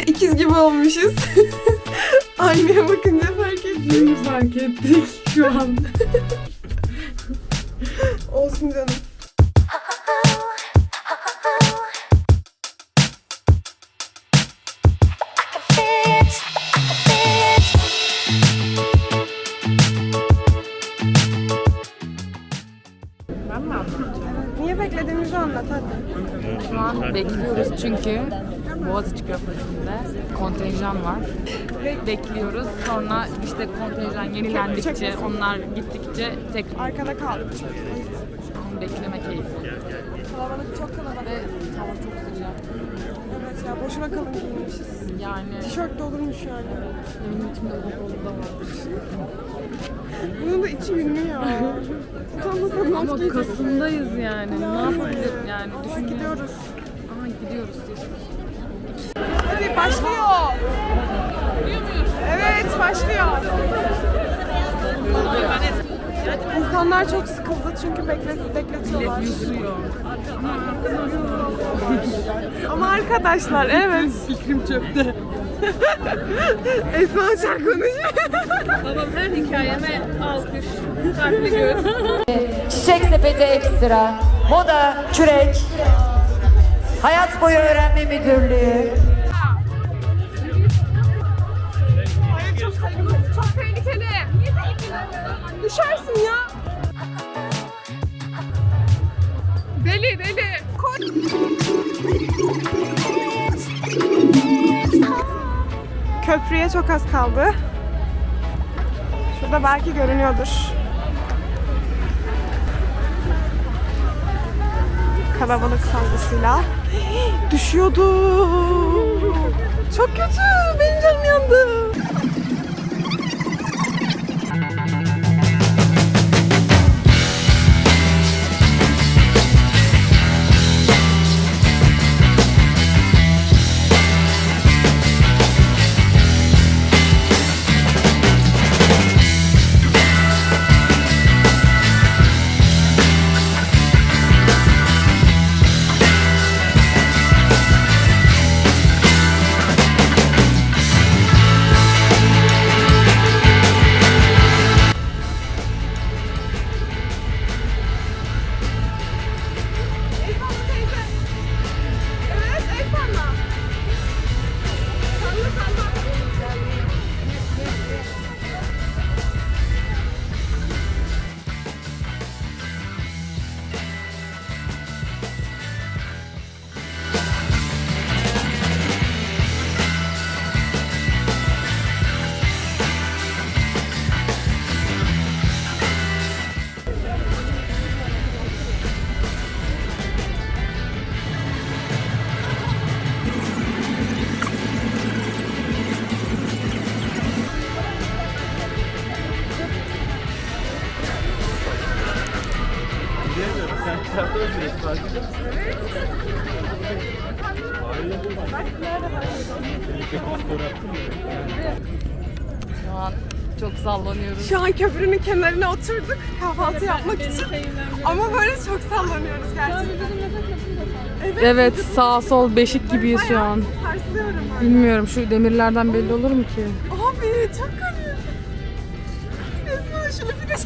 de ikiz gibi olmuşuz. Aynaya bakınca fark. Yeni fark ettik şu an. Olsun canım. Bekliyoruz çünkü Boğaziçi Köprüsü'nde kontenjan var. Bekliyoruz. Sonra işte kontenjan yenilendikçe, onlar gittikçe tek Arkada kaldık çünkü. bekleme keyfi. Kalabalık çok kalabalık. Ve hava çok sıcak. Evet ya boşuna kalın giyinmişiz. Yani Tişört de olurmuş yani. benim içimde uzak da var. Bunun da içi ünlü ya. Utanmasan Ama? Kasım'dayız yani. Ne yapabilirim yani? Ama Düşünüyorum. gidiyoruz. Gidiyoruz. Hadi başlıyor. Evet başlıyor. İnsanlar çok sıkıldı çünkü beklet bekletiyorlar. Ama arkadaşlar evet. Fikrim çöpte. Esma Açar konuşuyor. Babam her hikayeme alkış. Farklı göz. Çiçek sepeti ekstra, moda, kürek, hayat boyu öğrenme müdürlüğü, çok tehlikeli. Çok tehlikeli. Niye tehlikeli? Düşersin ya. Deli deli. Koş. Köprüye çok az kaldı. Şurada belki görünüyordur. Kalabalık fazlasıyla. Düşüyordu. Çok kötü. Benim canım yandı. Şu an çok sallanıyoruz. Şu an köprünün kenarına oturduk kahvaltı yapmak için. Ama böyle çok sallanıyoruz gerçekten. Evet sağ sol beşik gibiyiz şu an. Sarsılıyorum böyle. Bilmiyorum şu demirlerden belli olur mu ki? Abi çok garip. Esma şunu bir de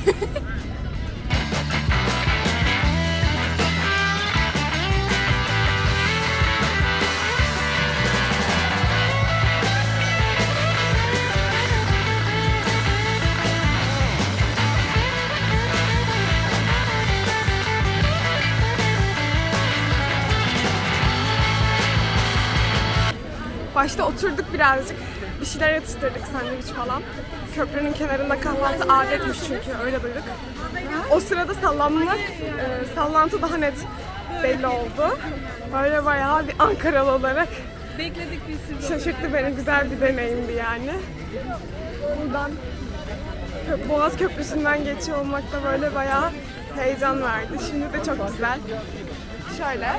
Başta oturduk birazcık. Bir şeyler atıştırdık sandviç falan. Köprünün kenarında kahvaltı adetmiş çünkü öyle duyduk. O sırada sallanmak, e, sallantı daha net belli oldu. Böyle bayağı bir Ankaralı olarak Bekledik biz şaşırttı beni. Güzel bir deneyimdi yani. Buradan Boğaz Köprüsü'nden geçiyor olmak da böyle bayağı heyecan verdi. Şimdi de çok güzel. Şöyle,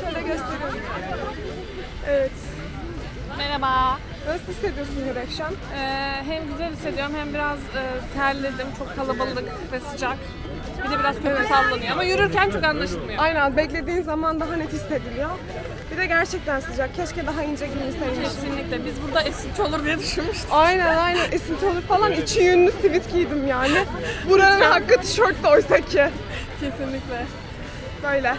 şöyle gösteriyorum. Evet. Merhaba. Nasıl hissediyorsun Yürek şu an? Ee, hem güzel hissediyorum hem biraz e, terledim. Çok kalabalık ve sıcak. Bir de biraz kötü sallanıyor ama yürürken çok anlaşılmıyor. Aynen beklediğin zaman daha net hissediliyor. Bir de gerçekten sıcak. Keşke daha ince giyinseymiş. Kesinlikle. Biz burada esinti olur diye düşünmüştük. Aynen aynen esinti olur falan. İçi yünlü sivit giydim yani. Buranın hakkı tişört de oysa ki. Kesinlikle. Böyle.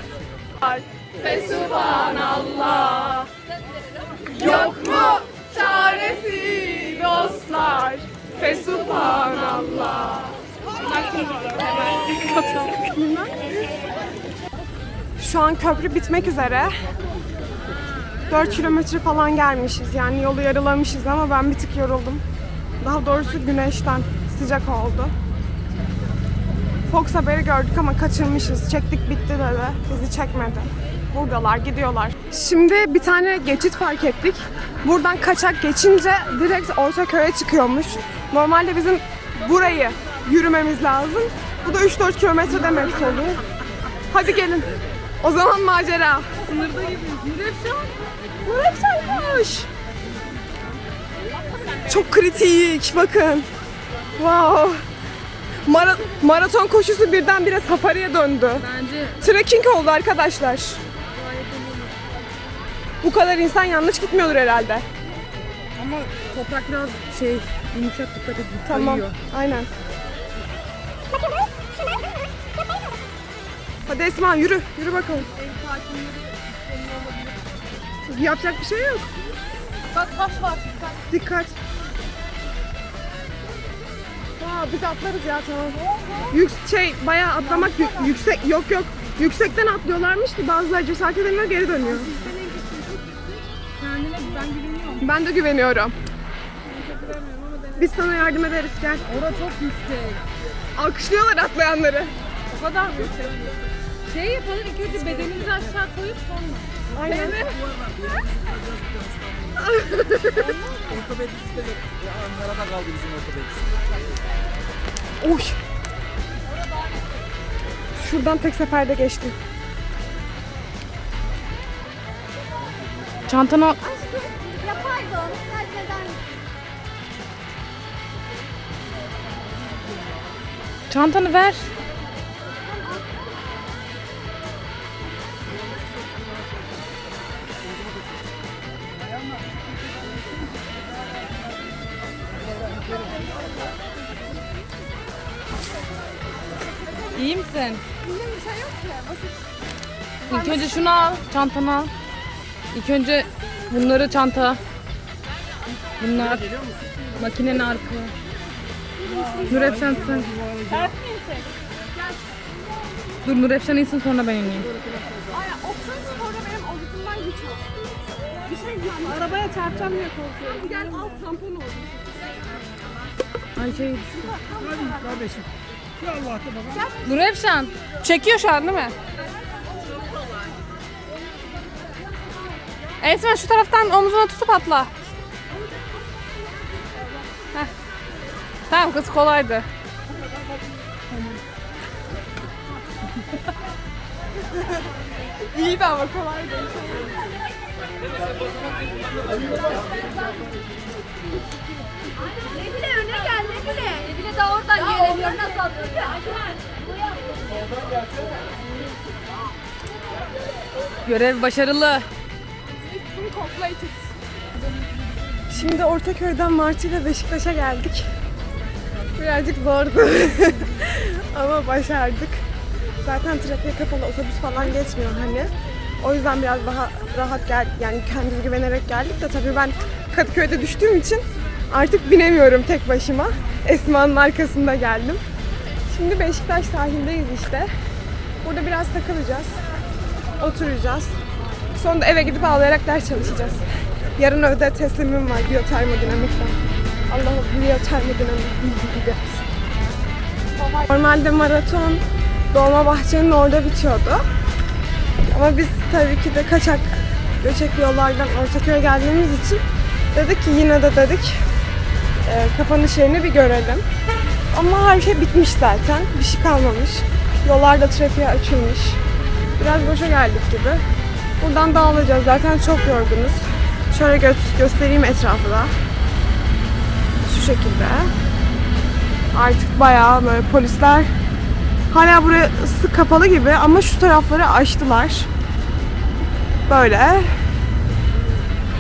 Yok mu çaresi dostlar? Fesubhanallah. Şu an köprü bitmek üzere. 4 kilometre falan gelmişiz yani yolu yarılamışız ama ben bir tık yoruldum. Daha doğrusu güneşten sıcak oldu. Fox haberi gördük ama kaçırmışız. Çektik bitti dedi. Bizi çekmedi. Buradalar, gidiyorlar. Şimdi bir tane geçit fark ettik. Buradan kaçak geçince direkt Ortaköy'e çıkıyormuş. Normalde bizim burayı yürümemiz lazım. Bu da 3-4 kilometre demek oluyor. Hadi gelin. O zaman macera. Sınırda gibiyiz. Nurefşan. Nurefşan koş. Çok kritik. Bakın. Wow. Mara- maraton koşusu birdenbire safariye döndü. Bence Trekking oldu arkadaşlar. Bu kadar insan yanlış gitmiyordur herhalde. ama toprak biraz şey yumuşak dikkat edin. Tamam. kayıyor. Aynen. Hadi Esma yürü. Yürü bakalım. Yapacak bir şey yok. Bak taş var. Dikkat. Aa, biz atlarız ya tamam. Yük, şey bayağı atlamak yü- yüksek yok yok. Yüksekten atlıyorlarmış ki bazıları cesaret edemiyor geri dönüyor. Ben de güveniyorum. Biz sana yardım ederiz gel. Orada çok yüksek. Alkışlıyorlar atlayanları. O kadar mı? Şey yapalım ilk önce bedenimizi aşağı koyup sonra. Aynen. Uy. Şuradan tek seferde geçtim. Çantanı Gerçekten Çantanı ver. İyi misin? İlk önce şunu al, çantanı al. İlk önce bunları çanta. Bunlar makinenin arka. Nur Efşan sen. Dur Nur Efşan insin sonra ben ineyim. Ay, oturun sonra benim omzumdan geçiyor. Bir şey diyeceğim. Arabaya çarpacağım diye korkuyorum. Gel al tampon oldu. Ay şey Nur Efşan. Çekiyor şu an değil mi? Esma şu taraftan omzuna tutup atla. Heh. Tamam kız kolaydı. İyiydi ama kolaydı. ne bile öne gel ne bile. Ne bile daha oradan gelemiyor. Nasıl atıyor? Görev başarılı. Şimdi Ortaköy'den Martı ile Beşiktaş'a geldik. Birazcık zordu. Ama başardık. Zaten trafiğe kapalı otobüs falan geçmiyor hani. O yüzden biraz daha rahat gel yani kendimize güvenerek geldik de tabii ben Kadıköy'de düştüğüm için artık binemiyorum tek başıma. Esma'nın arkasında geldim. Şimdi Beşiktaş sahildeyiz işte. Burada biraz takılacağız. Oturacağız. Sonra eve gidip ağlayarak ders çalışacağız. Yarın ödev teslimim var biyotermodinamikten. Allah'ım biyotermodinamik bilgi gibi. Normalde maraton Dolma Bahçe'nin orada bitiyordu. Ama biz tabii ki de kaçak göçek yollardan Ortaköy'e geldiğimiz için dedik ki yine de dedik e, kapanış yerini bir görelim. Ama her şey bitmiş zaten. Bir şey kalmamış. Yollar da trafiğe açılmış. Biraz boşa geldik gibi. Buradan dağılacağız. Zaten çok yorgunuz. Şöyle gö- göstereyim etrafı da. Şu şekilde. Artık bayağı böyle polisler Hala burası kapalı gibi ama şu tarafları açtılar. Böyle.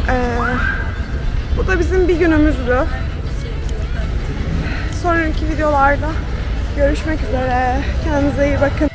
Ee, bu da bizim bir günümüzdü. Sonraki videolarda görüşmek üzere. Kendinize iyi bakın.